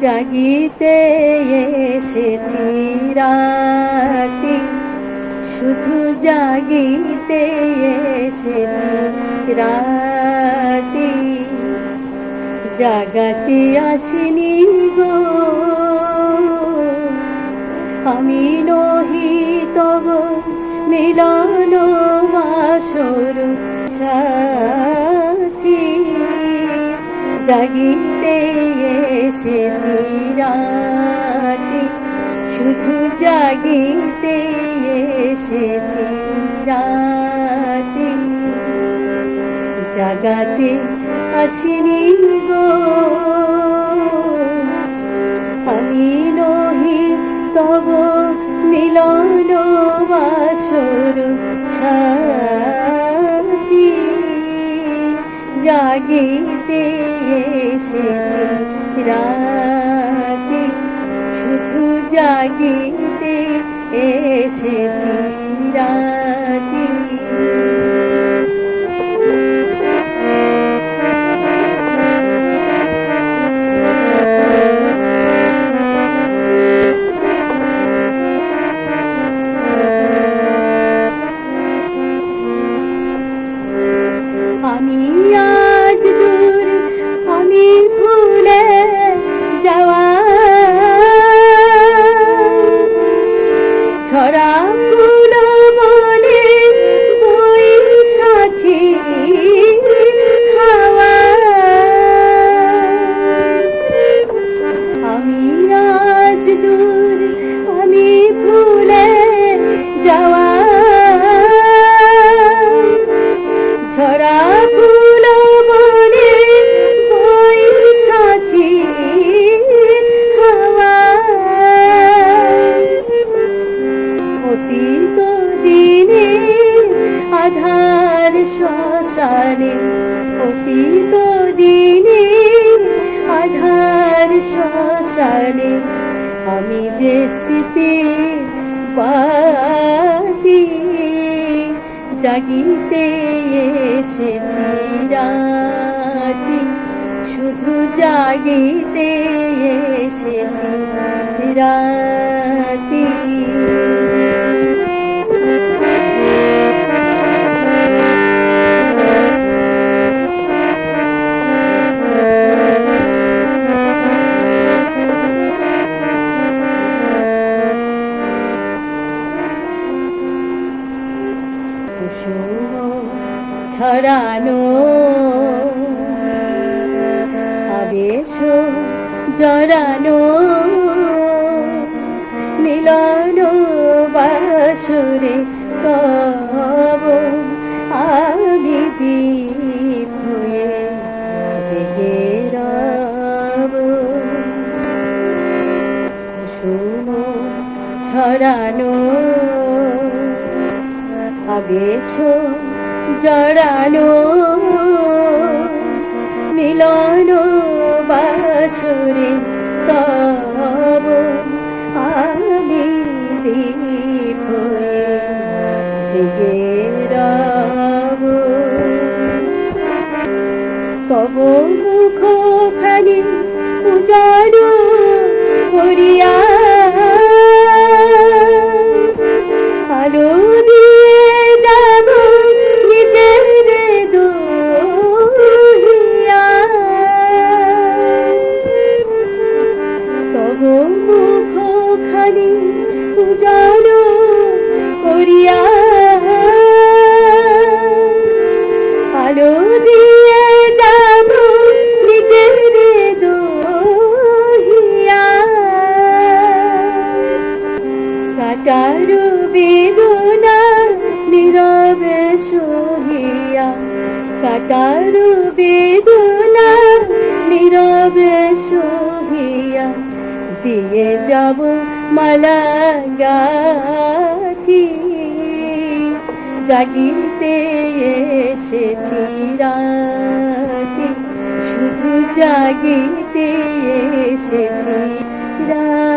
জাগিতে এসেছি রাতি। শুধু জাগিতে এসেছি রাতি। জাগাতে আসিনি গো। আমি নহি তব মিলন বাসর সাথী। জাগিতে এসেছি রাতে। শুধু জাগিতে এসেছি রাতে। জাগাতে আসিনি গো। জাগিতে এসেছি। রাতে শুধু জাগিতে এসেছি। রাতে দিনে আধার শ্মশানে, অতীত দিনে আধার শ্মশানে, আমি যে স্মৃতি বাতি জাগিতে এসেছি রাতি, শুধু জাগিতে এসেছি রাতি। কুসুম ছড়ানো। আবেশ জড়ানো। মিলন বাসুরে কব আমি দীপ হয়ে জেগে রব। কুসুম ছড়ানো। আবেশ জড়ানো মিলন বাসুরে তব আমি দীপ জেগে রব। তব মুখ খানি উজাড় নীরবে সহিয়া কাটার বেদনা নীরবে সহিয়া, দিয়ে যাব মালা গাথি জাগিতে এসেছি রাতে, শুধু জাগিতে এসেছি রাতে।